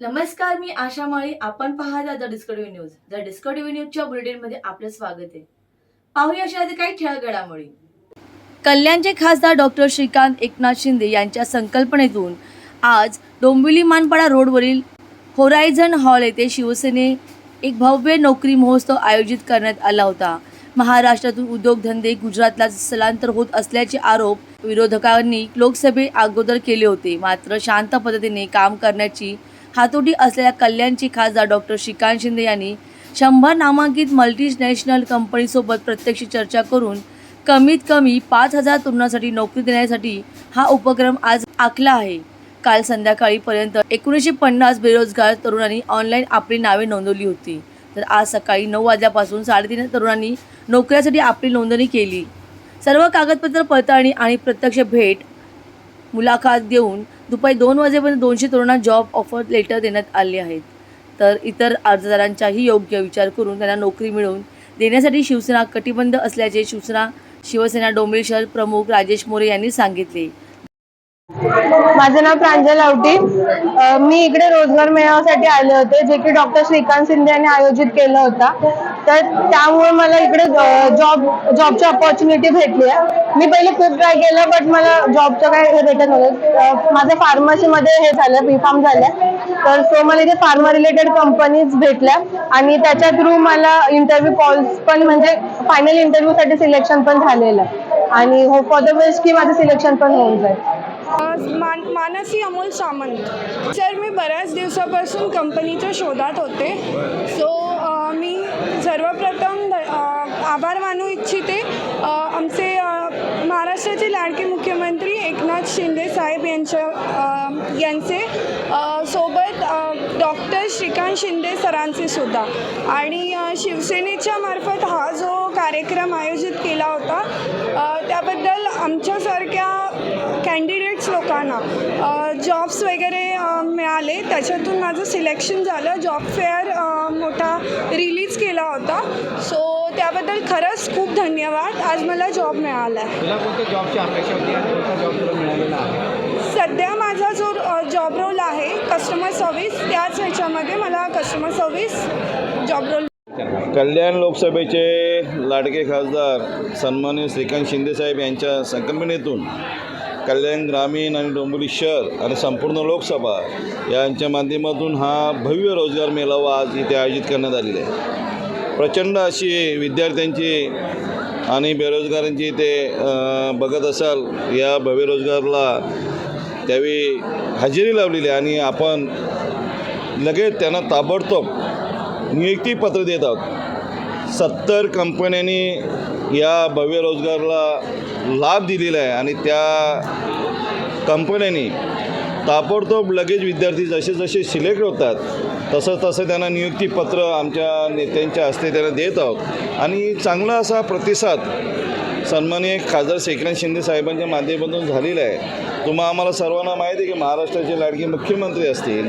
नमस्कार मी आशा माळी. आपण पाहता the Discovery news. The Discovery न्यूजच्या बुलेटिनमध्ये आपलं स्वागत आहे. पाहूया अशा काही ठळक घडामोडी कल्याणचे खासदार डॉक्टर श्रीकांत एकनाथ शिंदे यांच्या संकल्पनेतून आज डोंबिवली मानपाडा रोडवरील होरायझन हॉल येथे शिवसेने एक भव्य नोकरी महोत्सव आयोजित करण्यात आला होता. महाराष्ट्रातून उद्योगधंदे गुजरातला स्थलांतर होत असल्याचे आरोप विरोधकांनी लोकसभे अगोदर केले होते. मात्र शांत पद्धतीने काम करण्याची हातोटी असलेल्या कल्याणची खासदार डॉक्टर श्रीकांत शिंदे यांनी शंभर नामांकित मल्टीनॅशनल कंपनीसोबत प्रत्यक्ष चर्चा करून कमीत कमी पाच हजार तरुणांसाठी नोकरी देण्यासाठी हा उपक्रम आज आखला आहे. काल संध्याकाळीपर्यंत एकोणीसशे पन्नास बेरोजगार तरुणांनी ऑनलाईन आपली नावे नोंदवली होती. तर आज सकाळी नऊ वाजल्यापासून साडेतीन तरुणांनी नोकऱ्यासाठी आपली नोंदणी केली. सर्व कागदपत्र पडताळणी आणि प्रत्यक्ष भेट मुलाखत देऊन दुपारी दोन वाजेपर्यंत दोनशे तरुणांना जॉब ऑफर लेटर देण्यात आले आहेत. तर इतर अर्जदारांचाही योग्य विचार करून त्यांना नोकरी मिळवून देण्यासाठी शिवसेना कटिबंध असल्याचे शिवसेना शिवसेना डोंबिवली शहर प्रमुख राजेश मोरे यांनी सांगितले. माझं नाव प्रांजल आवटी मी इकडे रोजगार मेळाव्यासाठी आले होते जे की डॉक्टर श्रीकांत शिंदे यांनी आयोजित केलं होता. तर त्यामुळे मला इकडे जॉब जॉबची ऑपॉर्च्युनिटी भेटली आहे. मी पहिले खूप ट्राय केलं बट मला जॉबचं काय हे भेटत नव्हतं. माझं फार्मसीमध्ये हे झालं बी फार्म झालं. तर सो मला इथे फार्मा रिलेटेड कंपनीज भेटल्या. आणि त्याच्या थ्रू मला इंटरव्ह्यू कॉल्स पण म्हणजे फायनल इंटरव्ह्यूसाठी सिलेक्शन पण झालेलं. आहे आणि हो फॉर द बेस्ट की माझं सिलेक्शन पण होऊन जाईल. मान मानसी अमोल सामंत. सर मी बऱ्याच दिवसापासून कंपनीच्या शोधात होते. सो सर्वप्रथम आभार मानू इच्छिते. आमचे महाराष्ट्राचे लाडके मुख्यमंत्री एकनाथ शिंदे साहेब यांच्या यांचे सोबत डॉक्टर श्रीकांत शिंदे सरांचे सुद्धा. आणि शिवसेनेच्या मार्फत हा जो कार्यक्रम आयोजित केला होता त्याबद्दल आमच्यासारख्या कॅन्डिडेट्स लोकांना. जॉब्स वगैरे मिळाले. त्याच्यातून माझं सिलेक्शन झालं. जॉब फेअर मोठा रिलीज केला होता. सो त्याबद्दल खरंच खूप धन्यवाद. आज मला जॉब मिळाला सध्या माझा जो जॉब रोल आहे कस्टमर सर्व्हिस त्याच ह्याच्यामध्ये मला customer service job role Kalyan लोकसभेचे लाडके खासदार सन्मान्य श्रीकांत शिंदेसाहेब यांच्या संकल्पनेतून कल्याण ग्रामीण आणि डोंबिवली शहर आणि संपूर्ण लोकसभा यांच्या माध्यमातून हा भव्य रोजगार मेळावा आज इथे आयोजित करण्यात आलेला आहे. प्रचंड अशी विद्यार्थ्यांची आणि बेरोजगारांची इथे बघत असाल या भव्य रोजगारला त्यावेळी हजेरी लावलेली आहे आणि आपण लगेच त्यांना ताबडतोब नियुक्तीपत्र देत आहोत. सत्तर कंपन्यांनी या भव्य रोजगारला लाभ दिलेला आहे आणि त्या कंपन्यांनी ताबडतोब लगेच विद्यार्थी जसे जसे सिलेक्ट होतात तसं तसं त्यांना नियुक्तीपत्र आमच्या नेत्यांच्या हस्ते त्यांना देत आहोत. आणि चांगला असा प्रतिसाद सन्माननीय खासदार श्रीकांत शिंदे साहेबांच्या माध्यमातून झालेला आहे. तुम्हा आम्हाला सर्वांना माहिती आहे की महाराष्ट्राचे लाडके मुख्यमंत्री असतील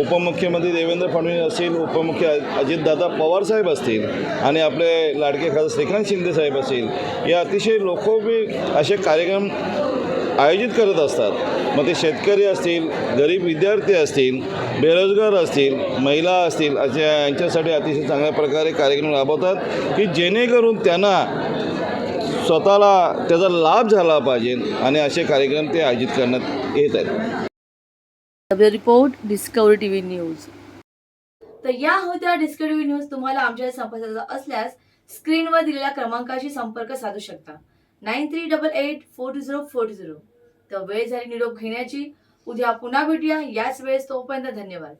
उपमुख्यमंत्री देवेंद्र फडणवीस असतील उपमुख्य अजितदादा पवारसाहेब असतील आणि आपले लाडके खासदार श्रीकांत शिंदे साहेब असतील हे अतिशय लोकप्रिय असे कार्यक्रम आयोजित करत असतात. मग ते शेतकरी असतील गरीब विद्यार्थी असतील बेरोजगार असतील महिला असतील अशा यांच्यासाठी अतिशय चांगल्या प्रकारे कार्यक्रम राबवतात की जेणेकरून त्यांना स्वतःला त्याचा लाभ झाला पाहिजे आणि असे कार्यक्रम ते आयोजित करण्यात येत आहेत. रिपोर्ट डिस्कवरी टीव्ही न्यूज तर या होत्या डिस्कवरी न्यूज तुम्हाला आमच्या संपर्काचा असल्यास स्क्रीनवर दिलेल्या क्रमांकाशी संपर्क साधू शकता. Nine three double eight four two zero four two zero तर वेळ झाली निरोप घेण्याची. उद्या पुन्हा भेटूया. याच वेळेस तोपर्यंत धन्यवाद.